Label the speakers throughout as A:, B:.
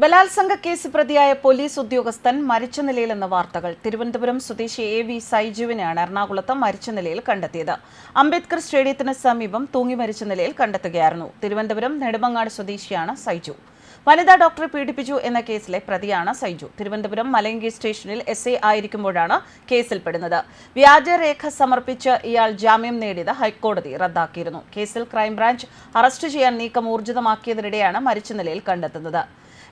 A: ബലാത്സംഗ കേസ് പ്രതിയായ പോലീസ് ഉദ്യോഗസ്ഥൻ മരിച്ച നിലയിലെന്ന വാർത്തകൾ. തിരുവനന്തപുരം സ്വദേശി എ വി സൈജുവിനെയാണ് എറണാകുളത്ത് മരിച്ച നിലയിൽ കണ്ടെത്തിയത്. അംബേദ്കർ സ്റ്റേഡിയത്തിന് സമീപം തൂങ്ങി മരിച്ച നിലയിൽ കണ്ടെത്തുകയായിരുന്നു. തിരുവനന്തപുരം നെടുമങ്ങാട് സ്വദേശിയാണ് സൈജു. വനിതാ ഡോക്ടറെ പീഡിപ്പിച്ചു എന്ന കേസിലെ പ്രതിയാണ് സൈജു. തിരുവനന്തപുരം മലയങ്കി സ്റ്റേഷനിൽ എസ് ഐ ആയിരിക്കുമ്പോഴാണ് കേസിൽപ്പെടുന്നത്. വ്യാജരേഖ സമർപ്പിച്ച് ഇയാൾ ജാമ്യം നേടിയത് ഹൈക്കോടതി റദ്ദാക്കിയിരുന്നു. കേസിൽ ക്രൈംബ്രാഞ്ച് അറസ്റ്റ് ചെയ്യാൻ നീക്കം ഊർജിതമാക്കിയതിനിടെയാണ് മരിച്ച നിലയിൽ കണ്ടെത്തുന്നത്.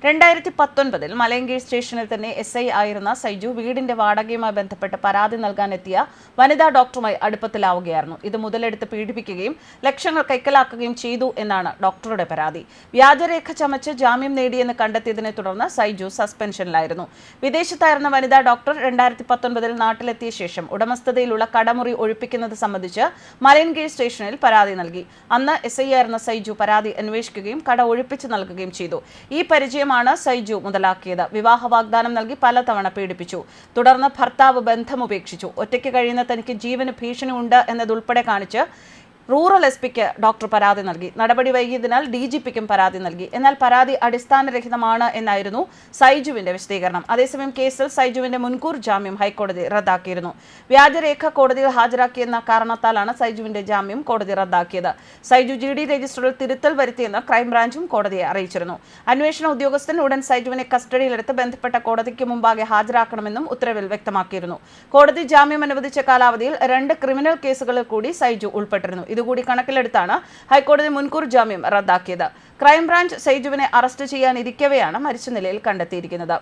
A: രണ്ടായിരത്തി പത്തൊൻപതിൽ മലയങ്കീഴ് സ്റ്റേഷനിൽ തന്നെ എസ് ഐ ആയിരുന്ന സൈജു വീടിന്റെ വാടകയുമായി ബന്ധപ്പെട്ട് പരാതി നൽകാനെത്തിയ വനിതാ ഡോക്ടറുമായി അടുപ്പത്തിലാവുകയായിരുന്നു. ഇത് മുതലെടുത്ത് പീഡിപ്പിക്കുകയും ലക്ഷങ്ങൾ കൈക്കലാക്കുകയും ചെയ്തു എന്നാണ് ഡോക്ടറുടെ പരാതി. വ്യാജരേഖ ചമച്ച് ജാമ്യം നേടിയെന്ന് കണ്ടെത്തിയതിനെ തുടർന്ന് സൈജു സസ്പെൻഷനിലായിരുന്നു. വിദേശത്തായിരുന്ന വനിതാ ഡോക്ടർ രണ്ടായിരത്തി പത്തൊൻപതിൽ നാട്ടിലെത്തിയ ശേഷം ഉടമസ്ഥതയിലുള്ള കടമുറി ഒഴിപ്പിക്കുന്നത് സംബന്ധിച്ച് മലയൻകീഴ് സ്റ്റേഷനിൽ പരാതി നൽകി. അന്ന് എസ് ഐ ആയിരുന്ന സൈജു പരാതി അന്വേഷിക്കുകയും കട ഒഴിപ്പിച്ചു നൽകുകയും ചെയ്തു. ഈ പരിചയമാണ് സൈജു മുതലാക്കിയത്. വിവാഹ വാഗ്ദാനം നൽകി പലതവണ പീഡിപ്പിച്ചു. തുടർന്ന് ഭർത്താവ് ബന്ധം ഉപേക്ഷിച്ചു. ഒറ്റയ്ക്ക് കഴിയുന്ന തനിക്ക് ജീവന് ഭീഷണി ഉണ്ട് എന്നതുൾപ്പെടെ കാണിച്ച് റൂറൽ എസ് പിക്ക് ഡോക്ടർ പരാതി നൽകി. നടപടി വൈകിയതിനാൽ ഡി ജി പിക്കും പരാതി നൽകി. എന്നാൽ പരാതി അടിസ്ഥാനരഹിതമാണ് എന്നായിരുന്നു സൈജുവിന്റെ വിശദീകരണം. അതേസമയം കേസിൽ സൈജുവിന്റെ മുൻകൂർ ജാമ്യം ഹൈക്കോടതി റദ്ദാക്കിയിരുന്നു. വ്യാജരേഖ കോടതിയിൽ ഹാജരാക്കിയെന്ന കാരണത്താലാണ് സൈജുവിന്റെ ജാമ്യം കോടതി റദ്ദാക്കിയത്. സൈജു ജി ഡി രജിസ്റ്ററിൽ തിരുത്തൽ വരുത്തിയെന്ന് ക്രൈംബ്രാഞ്ചും കോടതിയെ അറിയിച്ചിരുന്നു. അന്വേഷണ ഉദ്യോഗസ്ഥൻ ഉടൻ സൈജുവിനെ കസ്റ്റഡിയിലെടുത്ത് ബന്ധപ്പെട്ട കോടതിക്ക് മുമ്പാകെ ഹാജരാക്കണമെന്നും ഉത്തരവിൽ വ്യക്തമാക്കിയിരുന്നു. കോടതി ജാമ്യം അനുവദിച്ച കാലാവധിയിൽ രണ്ട് ക്രിമിനൽ കേസുകളിൽ കൂടി സൈജു ഉൾപ്പെട്ടിരുന്നു. ഇതുകൂടി കണക്കിലെടുത്താണ് ഹൈക്കോടതി മുൻകൂർ ജാമ്യം റദ്ദാക്കിയത്. ക്രൈംബ്രാഞ്ച് സെയ്ജുവിനെ അറസ്റ്റ് ചെയ്യാനിരിക്കവെയാണ് മരിച്ച നിലയിൽ കണ്ടെത്തിയിരിക്കുന്നത്.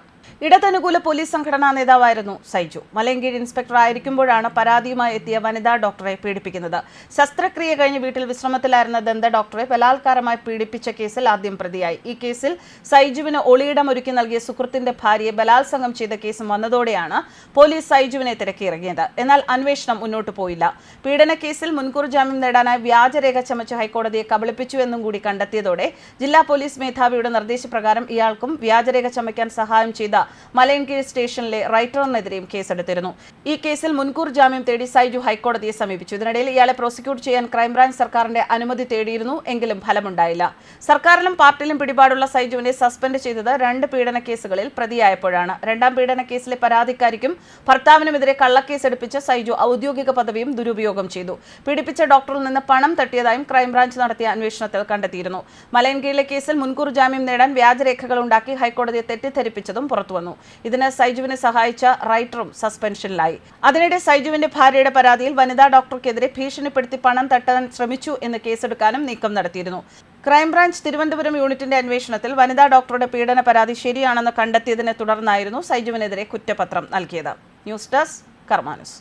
A: ഇടതനുകൂല പോലീസ് സംഘടനാ നേതാവായിരുന്നു സൈജു. മലയങ്കീഴ് ഇൻസ്പെക്ടർ ആയിരിക്കുമ്പോഴാണ് പരാതിയുമായി എത്തിയ വനിതാ ഡോക്ടറെ പീഡിപ്പിക്കുന്നത്. ശസ്ത്രക്രിയ കഴിഞ്ഞ് വീട്ടിൽ വിശ്രമത്തിലായിരുന്ന ദന്ത ഡോക്ടറെ ബലാത്കാരമായി പീഡിപ്പിച്ച കേസിൽ ആദ്യം പ്രതിയായി. ഈ കേസിൽ സൈജുവിന് ഒളിയിടം ഒരുക്കി നൽകിയ സുഹൃത്തിന്റെ ഭാര്യയെ ബലാത്സംഗം ചെയ്ത കേസും വന്നതോടെയാണ് പോലീസ് സൈജുവിനെ തിരക്കിയിറങ്ങിയത്. എന്നാൽ അന്വേഷണം മുന്നോട്ട് പോയില്ല. പീഡന കേസിൽ മുൻകൂർ ജാമ്യം നേടാനായി വ്യാജരേഖ ചമച്ച് ഹൈക്കോടതിയെ കബളിപ്പിച്ചു എന്നും കൂടി കണ്ടെത്തിയതോടെ ജില്ലാ പോലീസ് മേധാവിയുടെ നിർദ്ദേശപ്രകാരം ഇയാൾക്കും വ്യാജരേഖ ചമയ്ക്കാൻ സഹായം ചെയ്ത മലയൻകീഴ് സ്റ്റേഷനിലെ റൈറ്ററിനെതിരെയും കേസെടുത്തിരുന്നു. ഈ കേസിൽ മുൻകൂർ ജാമ്യം തേടി സൈജു ഹൈക്കോടതിയെ സമീപിച്ചു. ഇതിനിടയിൽ ഇയാളെ പ്രോസിക്യൂട്ട് ചെയ്യാൻ ക്രൈംബ്രാഞ്ച് സർക്കാരിന്റെ അനുമതി തേടിയിരുന്നു എങ്കിലും ഫലമുണ്ടായില്ല. സർക്കാരിലും പാർട്ടിയിലും പിടിപാടുള്ള സൈജുവിനെ സസ്പെൻഡ് ചെയ്തത് രണ്ട് പീഡന കേസുകളിൽ പ്രതിയായപ്പോഴാണ്. രണ്ടാം പീഡന കേസിലെ പരാതിക്കാരിക്കും ഭർത്താവിനുമെതിരെ കള്ളക്കേസ് എടുപ്പിച്ച സൈജു ഔദ്യോഗിക പദവിയും ദുരുപയോഗം ചെയ്തു. പീഡിപ്പിച്ച ഡോക്ടറിൽ നിന്ന് പണം തട്ടിയതായും ക്രൈംബ്രാഞ്ച് നടത്തിയ അന്വേഷണത്തിൽ കണ്ടെത്തിയിരുന്നു. മലയൻകീഴിലെ കേസിൽ മുൻകൂർ ജാമ്യം നേടാൻ വ്യാജരേഖകൾ ഉണ്ടാക്കി ഹൈക്കോടതിയെ തെറ്റിദ്ധരിപ്പിച്ചതും പുറത്തുവന്നു. ഇതിന് സൈജുവിനെ സഹായിച്ച റൈറ്ററും സസ്പെൻഷനിലായി. അതിനിടെ സൈജുവിന്റെ ഭാര്യയുടെ പരാതിയിൽ വനിതാ ഡോക്ടർക്കെതിരെ ഭീഷണിപ്പെടുത്തി പണം തട്ടാൻ ശ്രമിച്ചു എന്ന് കേസെടുക്കാനും നീക്കം നടത്തിയിരുന്നു. ക്രൈംബ്രാഞ്ച് തിരുവനന്തപുരം യൂണിറ്റിന്റെ അന്വേഷണത്തിൽ വനിതാ ഡോക്ടറുടെ പീഡന പരാതി ശരിയാണെന്ന് കണ്ടെത്തിയതിനെ തുടർന്നായിരുന്നു സൈജുവിനെതിരെ കുറ്റപത്രം നൽകിയത്. News desk കർമാനുസ്.